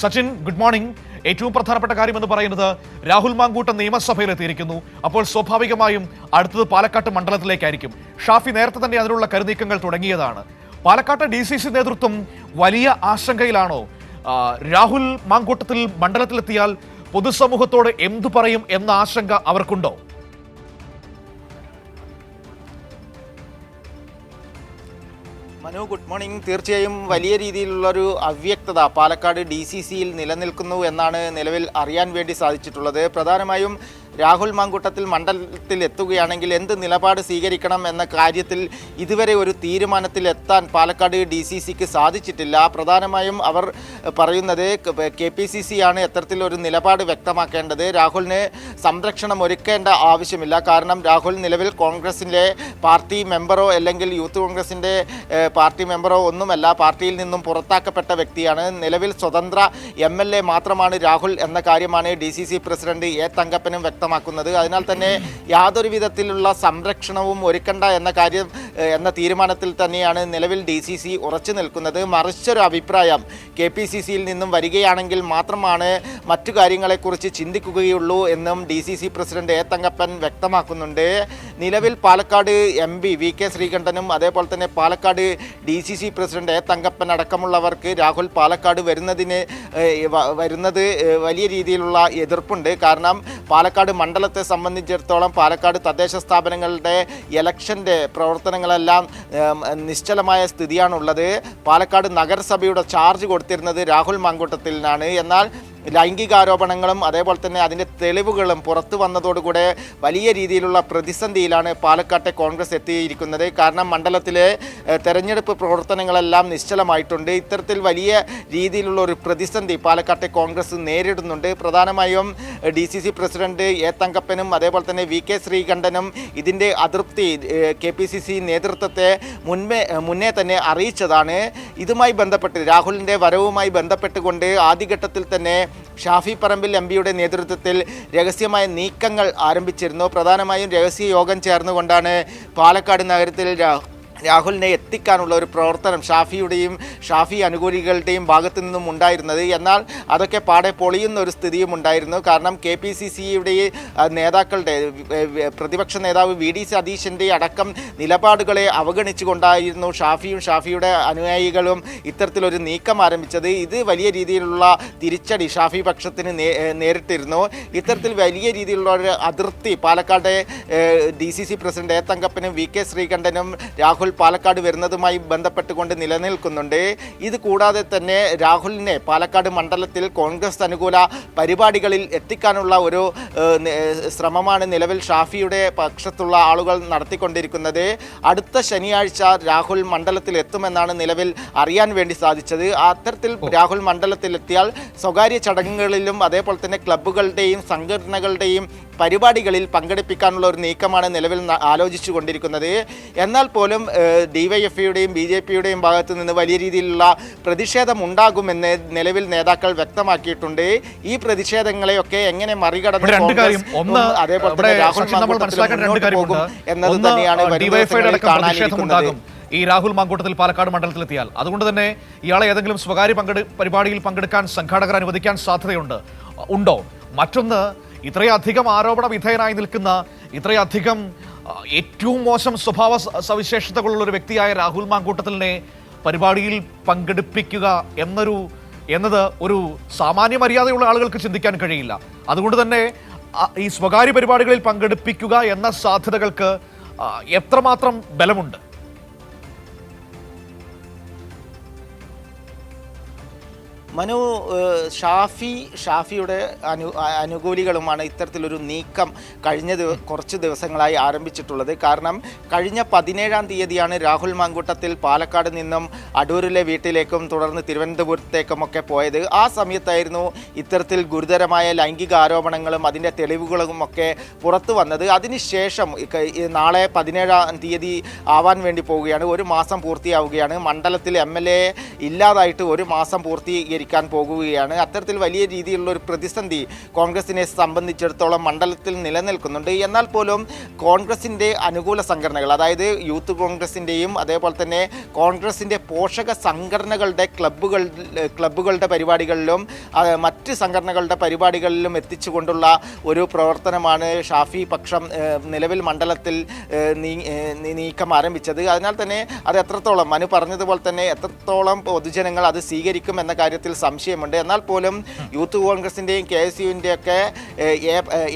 Sachin good morning ഏറ്റവും പ്രധാനപ്പെട്ട കാര്യം എന്ന് പറയുന്നത് രാഹുൽ മാങ്കൂട്ടം നിയമസഭയിലെത്തിയിരിക്കുന്നു അപ്പോൾ സ്വാഭാവികമായും അടുത്തത് പാലക്കാട്ട് മണ്ഡലത്തിലേക്കായിരിക്കും. ഷാഫി നേരത്തെ തന്നെ അതിനുള്ള കരുനീക്കങ്ങൾ തുടങ്ങിയതാണ്. പാലക്കാട്ട് ഡി സി സി നേതൃത്വം വലിയ ആശങ്കയിലാണോ? രാഹുൽ മാങ്കൂട്ടത്തിൽ മണ്ഡലത്തിലെത്തിയാൽ പൊതുസമൂഹത്തോട് എന്തു പറയും എന്ന ആശങ്ക അവർക്കുണ്ടോ? Manu good morning. തീർച്ചയായും വലിയ രീതിയിലുള്ളൊരു അവ്യക്തത പാലക്കാട് ഡി സി സിയിൽ നിലനിൽക്കുന്നു എന്നാണ് നിലവിൽ അറിയാൻ വേണ്ടി സാധിച്ചിട്ടുള്ളത്. പ്രധാനമായും രാഹുൽ മാങ്കൂട്ടത്തിൽ മണ്ഡലത്തിൽ എത്തുകയാണെങ്കിൽ എന്ത് നിലപാട് സ്വീകരിക്കണം എന്ന കാര്യത്തിൽ ഇതുവരെ ഒരു തീരുമാനത്തിൽ എത്താൻ പാലക്കാട് ഡി സി സിക്ക് സാധിച്ചിട്ടില്ല. പ്രധാനമായും അവർ പറയുന്നത് കെ പി സി സി ആണ് എത്തരത്തിലൊരു നിലപാട് വ്യക്തമാക്കേണ്ടത്. രാഹുലിന് സംരക്ഷണം ഒരുക്കേണ്ട ആവശ്യമില്ല. കാരണം രാഹുൽ നിലവിൽ കോൺഗ്രസിന്റെ പാർട്ടി മെമ്പറോ അല്ലെങ്കിൽ യൂത്ത് കോൺഗ്രസിന്റെ പാർട്ടി മെമ്പറോ ഒന്നുമല്ല. പാർട്ടിയിൽ നിന്നും പുറത്താക്കപ്പെട്ട വ്യക്തിയാണ്. നിലവിൽ സ്വതന്ത്ര എം മാത്രമാണ് രാഹുൽ എന്ന കാര്യമാണ് ഡി പ്രസിഡന്റ് എ തങ്കപ്പനും വ്യക്തമാക്കുന്നത്. അതിനാൽ തന്നെ യാതൊരു വിധത്തിലുള്ള സംരക്ഷണവും ഒരുക്കണ്ട എന്ന കാര്യം എന്ന തീരുമാനത്തിൽ തന്നെയാണ് നിലവിൽ ഡി സി സി ഉറച്ചു നിൽക്കുന്നത്. മറിച്ചൊരു അഭിപ്രായം കെ പി സി സിയിൽ നിന്നും വരികയാണെങ്കിൽ മാത്രമാണ് മറ്റു കാര്യങ്ങളെക്കുറിച്ച് ചിന്തിക്കുകയുള്ളൂ എന്നും D C C president A Thankappan വ്യക്തമാക്കുന്നുണ്ട്. നിലവിൽ Palakkad M P V K ശ്രീകണ്ഠനും അതേപോലെ തന്നെ Palakkad D C C president A Thankappan അടക്കമുള്ളവർക്ക് Rahul Palakkad വരുന്നതിന് വരുന്നത് വലിയ രീതിയിലുള്ള എതിർപ്പുണ്ട്. കാരണം പാലക്കാട് മണ്ഡലത്തെ സംബന്ധിച്ചിടത്തോളം പാലക്കാട് തദ്ദേശ സ്ഥാപനങ്ങളുടെ ഇലക്ഷന്റെ പ്രവർത്തനങ്ങളെല്ലാം നിശ്ചലമായ സ്ഥിതിയാണുള്ളത്. പാലക്കാട് നഗരസഭയുടെ ചാർജ് കൊടുത്തിരുന്നത് രാഹുൽ മാങ്കൂട്ടത്തിനാണ് എന്നാൽ ലൈംഗികാരോപണങ്ങളും അതേപോലെ തന്നെ അതിന്റെ തെളിവുകളും പുറത്തു വന്നതോടുകൂടെ വലിയ രീതിയിലുള്ള പ്രതിസന്ധിയിലാണ് പാലക്കാട്ടെ കോൺഗ്രസ് എത്തിയിരിക്കുന്നത്. കാരണം മണ്ഡലത്തിലെ തെരഞ്ഞെടുപ്പ് പ്രവർത്തനങ്ങളെല്ലാം നിശ്ചലമായിട്ടുണ്ട്. ഇത്തരത്തിൽ വലിയ രീതിയിലുള്ള ഒരു പ്രതിസന്ധി പാലക്കാട്ടെ കോൺഗ്രസ് നേരിടുന്നുണ്ട്. പ്രധാനമായും D C C president A തങ്കപ്പനും അതേപോലെ തന്നെ വി കെ ശ്രീകണ്ഠനും ഇതിന്റെ അതൃപ്തി കെ പി സി സി നേതൃത്വത്തെ മുൻപേ മുന്നേ തന്നെ അറിയിച്ചതാണ്. ഇതുമായി ബന്ധപ്പെട്ട് രാഹുലിന്റെ വരവുമായി ബന്ധപ്പെട്ടുകൊണ്ട് ആദ്യഘട്ടത്തിൽ തന്നെ ഷാഫി പറമ്പിൽ എം പിയുടെ നേതൃത്വത്തിൽ രഹസ്യമായ നീക്കങ്ങൾ ആരംഭിച്ചിരുന്നു. പ്രധാനമായും രഹസ്യ യോഗം ചേർന്നുകൊണ്ടാണ് പാലക്കാട് നഗരത്തിൽ രാഹുലിനെ എത്തിക്കാനുള്ള ഒരു പ്രവർത്തനം ഷാഫിയുടെയും ഷാഫി അനുകൂലികളുടെയും ഭാഗത്തു നിന്നും ഉണ്ടായിരുന്നത്. എന്നാൽ അതൊക്കെ പാടെ പൊളിയുന്ന ഒരു സ്ഥിതിയും ഉണ്ടായിരുന്നു. കാരണം കെ പി സി സിയുടെ നേതാക്കളുടെ പ്രതിപക്ഷ നേതാവ് വി ഡി സതീശന്റെ അടക്കം നിലപാടുകളെ അവഗണിച്ചുകൊണ്ടായിരുന്നു ഷാഫിയും ഷാഫിയുടെ അനുയായികളും ഇത്തരത്തിലൊരു നീക്കം ആരംഭിച്ചത്. ഇത് വലിയ രീതിയിലുള്ള തിരിച്ചടി ഷാഫി പക്ഷത്തിന് നേരിട്ടിരുന്നു. ഇത്തരത്തിൽ വലിയ രീതിയിലുള്ള ഒരു അതിർത്തി Palakkad D C C president A തങ്കപ്പനും V K ശ്രീകണ്ഠനും രാഹുൽ പാലക്കാട് വരുന്നതുമായി ബന്ധപ്പെട്ടുകൊണ്ട് നിലനിൽക്കുന്നുണ്ട്. ഇത് കൂടാതെ തന്നെ രാഹുലിനെ പാലക്കാട് മണ്ഡലത്തിൽ കോൺഗ്രസ് അനുകൂല പരിപാടികളിൽ എത്തിക്കാനുള്ള ഒരു ശ്രമമാണ് നിലവിൽ ഷാഫിയുടെ പക്ഷത്തുള്ള ആളുകൾ നടത്തിക്കൊണ്ടിരിക്കുന്നത്. അടുത്ത ശനിയാഴ്ച രാഹുൽ മണ്ഡലത്തിൽ എത്തുമെന്നാണ് നിലവിൽ അറിയാൻ വേണ്ടി സാധിച്ചത്. അത്തരത്തിൽ രാഹുൽ മണ്ഡലത്തിലെത്തിയാൽ സ്വകാര്യ ചടങ്ങുകളിലും അതേപോലെ തന്നെ ക്ലബ്ബുകളുടെയും സംഘടനകളുടെയും പരിപാടികളിൽ പങ്കെടുപ്പിക്കാനുള്ള ഒരു നീക്കമാണ് നിലവിൽ ആലോചിച്ചു കൊണ്ടിരിക്കുന്നത് എന്നാൽ പോലും ഡിവൈഎഫ്ഐയുടെയും ബി ജെ പിയുടെയും ഭാഗത്തു നിന്ന് വലിയ രീതിയിലുള്ള പ്രതിഷേധം ഉണ്ടാകുമെന്ന് നിലവിൽ നേതാക്കൾ വ്യക്തമാക്കിയിട്ടുണ്ട്. ഈ പ്രതിഷേധങ്ങളെയൊക്കെ എങ്ങനെ മറികടന്ന് അതേപോലെ രാഹുൽ പോകും എന്നത് തന്നെയാണ് കാണാനിരിക്കുന്നത്. ഉണ്ടാകും ഈ രാഹുൽ മാങ്കൂട്ടത്തിൽ പാലക്കാട് മണ്ഡലത്തിലെത്തിയാൽ. അതുകൊണ്ട് തന്നെ ഇയാളെ ഏതെങ്കിലും സ്വകാര്യ പങ്കെടു പരിപാടിയിൽ പങ്കെടുക്കാൻ സംഘാടകർ അനുവദിക്കാൻ സാധ്യതയുണ്ട്. ഉണ്ടോ? മറ്റൊന്ന് ഇത്രയധികം ആരോപണ വിധേയനായി നിൽക്കുന്ന ഇത്രയധികം ഏറ്റവും മോശം സ്വഭാവ സവിശേഷതകളുള്ള ഒരു വ്യക്തിയായ രാഹുൽ മാങ്കൂട്ടത്തിലിനെ പരിപാടിയിൽ പങ്കെടുപ്പിക്കുക എന്നൊരു എന്നത് ഒരു സാമാന്യ മര്യാദയുള്ള ആളുകൾക്ക് ചിന്തിക്കാൻ കഴിയില്ല. അതുകൊണ്ട് തന്നെ ഈ സ്വകാര്യ പരിപാടികളിൽ പങ്കെടുപ്പിക്കുക എന്ന സാധ്യതകൾക്ക് എത്രമാത്രം ബലമുണ്ട്? മനു ഷാഫി ഷാഫിയുടെ അനു അനുകൂലികളുമാണ് ഇത്തരത്തിലൊരു നീക്കം കഴിഞ്ഞ കുറച്ച് ദിവസങ്ങളായി ആരംഭിച്ചിട്ടുള്ളത്. കാരണം കഴിഞ്ഞ പതിനേഴാം തീയതിയാണ് രാഹുൽ മാങ്കൂട്ടത്തിൽ പാലക്കാട് നിന്നും അടൂരിലെ വീട്ടിലേക്കും തുടർന്ന് തിരുവനന്തപുരത്തേക്കുമൊക്കെ പോയത്. ആ സമയത്തായിരുന്നു ഇത്തരത്തിൽ ഗുരുതരമായ ലൈംഗിക ആരോപണങ്ങളും അതിന്റെ തെളിവുകളും ഒക്കെ പുറത്തു വന്നത്. അതിനുശേഷം നാളെ പതിനേഴാം തീയതി ആവാൻ വേണ്ടി പോവുകയാണ്. ഒരു മാസം പൂർത്തിയാവുകയാണ്. മണ്ഡലത്തിൽ എം എൽ എ ഇല്ലാതായിട്ട് ഒരു മാസം പൂർത്തീകരിക്കാൻ പോകുകയാണ്. അത്തരത്തിൽ വലിയ രീതിയിലുള്ള ഒരു പ്രതിസന്ധി കോൺഗ്രസിനെ സംബന്ധിച്ചിടത്തോളം മണ്ഡലത്തിൽ നിലനിൽക്കുന്നുണ്ട്. എന്നാൽ പോലും കോൺഗ്രസിന്റെ അനുകൂല സംഘടനകൾ അതായത് യൂത്ത് കോൺഗ്രസിന്റെയും അതേപോലെ തന്നെ കോൺഗ്രസിന്റെ പോഷക സംഘടനകളുടെ ക്ലബ്ബുകൾ ക്ലബ്ബുകളുടെ പരിപാടികളിലും മറ്റ് സംഘടനകളുടെ പരിപാടികളിലും എത്തിച്ചുകൊണ്ടുള്ള ഒരു പ്രവർത്തനമാണ് ഷാഫി പക്ഷം നിലവിൽ മണ്ഡലത്തിൽ നീക്കം ആരംഭിച്ചത്. അതിനാൽ തന്നെ അത് എത്രത്തോളം മനു പറഞ്ഞതുപോലെ തന്നെ എത്രത്തോളം പൊതുജനങ്ങൾ അത് സ്വീകരിക്കും എന്ന കാര്യത്തിൽ സംശയമുണ്ട്. എന്നാൽ പോലും യൂത്ത് കോൺഗ്രസിന്റെയും കെ എസ് യുവിന്റെ ഒക്കെ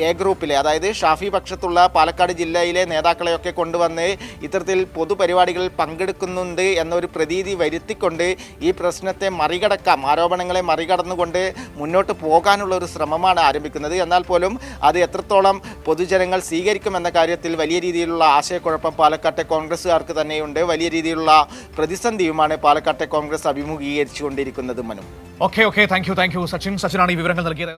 എ ഗ്രൂപ്പിലെ അതായത് ഷാഫി പക്ഷത്തുള്ള പാലക്കാട് ജില്ലയിലെ നേതാക്കളെയൊക്കെ കൊണ്ടുവന്ന് ഇത്തരത്തിൽ പൊതുപരിപാടികളിൽ പങ്കെടുക്കുന്നുണ്ട് എന്നൊരു പ്രതീതി വരുത്തിക്കൊണ്ട് ഈ പ്രശ്നത്തെ മറികടക്കാം ആരോപണങ്ങളെ മറികടന്നുകൊണ്ട് മുന്നോട്ട് പോകാനുള്ള ഒരു ശ്രമമാണ് ആരംഭിക്കുന്നത്. എന്നാൽ പോലും അത് എത്രത്തോളം പൊതുജനങ്ങൾ സ്വീകരിക്കും എന്ന കാര്യത്തിൽ വലിയ രീതിയിലുള്ള ആശയക്കുഴപ്പം പാലക്കാട്ടെ കോൺഗ്രസ്സുകാർക്ക് തന്നെയുണ്ട്. വലിയ രീതിയിലുള്ള പ്രതിസന്ധിയുമാണ് പാലക്കാട്ടെ Congress അഭിമുഖീകരിച്ചുകൊണ്ടിരിക്കുന്നത് Manu. Okay okay thank you thank you Sachin സച്ചിനാണ് ഈ വിവരങ്ങൾ നൽകിയത്.